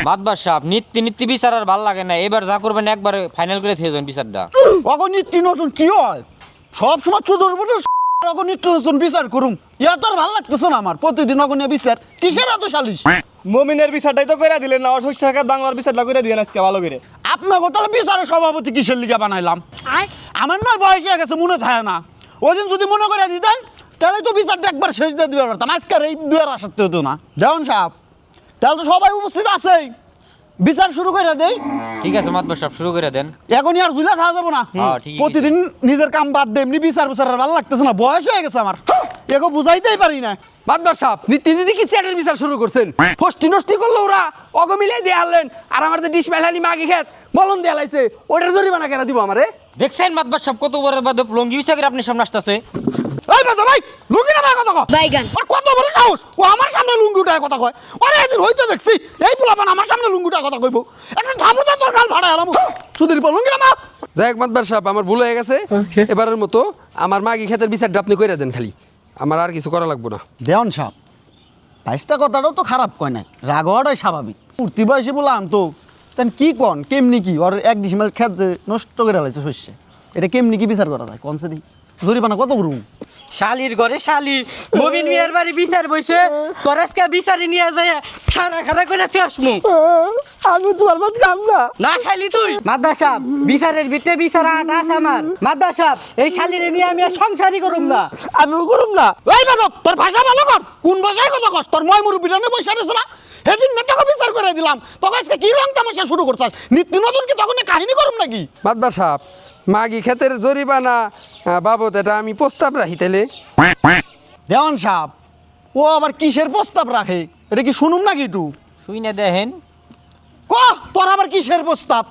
বাদবার নিত্য নিত্য বিচার আর ভালো লাগে না। এবার যা করবেন একবার ফাইনাল করে থেকে যান বিচারটা। অগণিত্য নতুন কি হয়? সব সময় চুদর বুদর অগণিত্য নতুন বিচার করুম। ইয়া তো আর ভালো লাগতেছে না আমার প্রতিদিন অগণীয় বিচার। কিসের এত সালিশ? মমিনের বিচারটাই তো করে দিলেন না টাকা বাংলার বিচারটা করে দিলেন আজকে ভালো করে। আপনাকে তাহলে বিচারের সভাপতি কিসের লিগা বানাইলাম? আমার নয় বয়স হয়ে গেছে মনে থাকে না। ওই দিন যদি মনে করে দিতেন তাহলে তো বিচারটা একবার শেষ দিয়ে পারতাম। আজকের এই দুয়ের আসাতে হতো না। যেমন সাহেব তাহলে তো সবাই উপস্থিত আছেই। বিচার শুরু করে দেই। ঠিক আছে মাতবার সাপ শুরু করে দেন। এখনই আর ঝুলে খাওয়া যাব না। হ্যাঁ, প্রতিদিন নিজের কাম বাদ দে এমনি বিচার বিচার ভালো লাগতেছে না। বয়স হয়ে গেছে আমার। এগো বুঝাইতেই পারি না। বাদবার সাপ নীতি কি চ্যাটের বিচার শুরু করছেন? ফষ্টি নষ্টি করল ওরা অগ মিলে দিয়ে আনলেন। আর আমার যে ডিশ মেলানি মাগি খেত বলন দিয়ে লাইছে ওটার জরিমানা কেন দিব আমারে? দেখছেন মাতবার সাপ কত বড় বাদ লঙ্গি আপনি সামনে আসতেছে। এই বেটা ভাই? লুঙ্গি না কথা কয়? বাইগান। ওর কত বড় সাহস? ও আমার সামনে লুঙ্গি উঠায় কথা কয়। ওরে এদিন হইতে দেখছি এই পোলাপান আমার সামনে লুঙ্গি উঠায় কথা কইব। একটা থামু তো তোর গাল ভাড়া এলাম সুধীর পর লুঙ্গি না মা। যাই হোক মাতবার আমার ভুল হয়ে গেছে। এবারের মতো আমার মাগি খেতের বিচারটা আপনি করে দেন খালি। আমার আর কিছু করা লাগবো না। দেওয়ান সাহেব বাইশটা কথাটাও তো খারাপ কয় নাই। রাগ হওয়াটাই স্বাভাবিক। উঠতি বয়সে বললাম তো তেন কি কন কেমনি কি? ওর এক ডিসিমাল খেত যে নষ্ট করে লাইছে শস্যে। এটা কেমনি কি বিচার করা যায়? কনসে দি। জরিমানা কত শালির ঘরে শালি। মবিন মিয়ার বাড়ি বিচার বইছে। তোর আজকে বিচারি নিয়ে যায় খানা খানা করে চশমু আমি তোমার মাছ খাম না। না খাইলি তুই? মাদ্দা সাহেব বিচারের ভিতরে বিচার আট আছে আমার। মাদ্দা সাহেব এই শালিরে নিয়ে আমি আর সংসারই করুম না। আমিও করুম না। এই বাদক তোর ভাষা ভালো কর। কোন ভাষায় কথা কস? তোর ময় মুরব্বীটা নে বসে আছে না? সেদিন না তোকে বিচার করে দিলাম। তোকে আজকে কি রং তামাশা শুরু করছিস? নিত্য নতুন কি তখন কাহিনী করুম নাকি? মাতবার সাপ মাগি খেতের জরিমানা বাবদ এটা আমি প্রস্তাব রাখি তাহলে দেওয়ান সাহেব ও আবার কিসের প্রস্তাব রাখে? এটা কি শুনুম নাকি একটু? শুই না দেখেন আবার কিসের প্রস্তাব?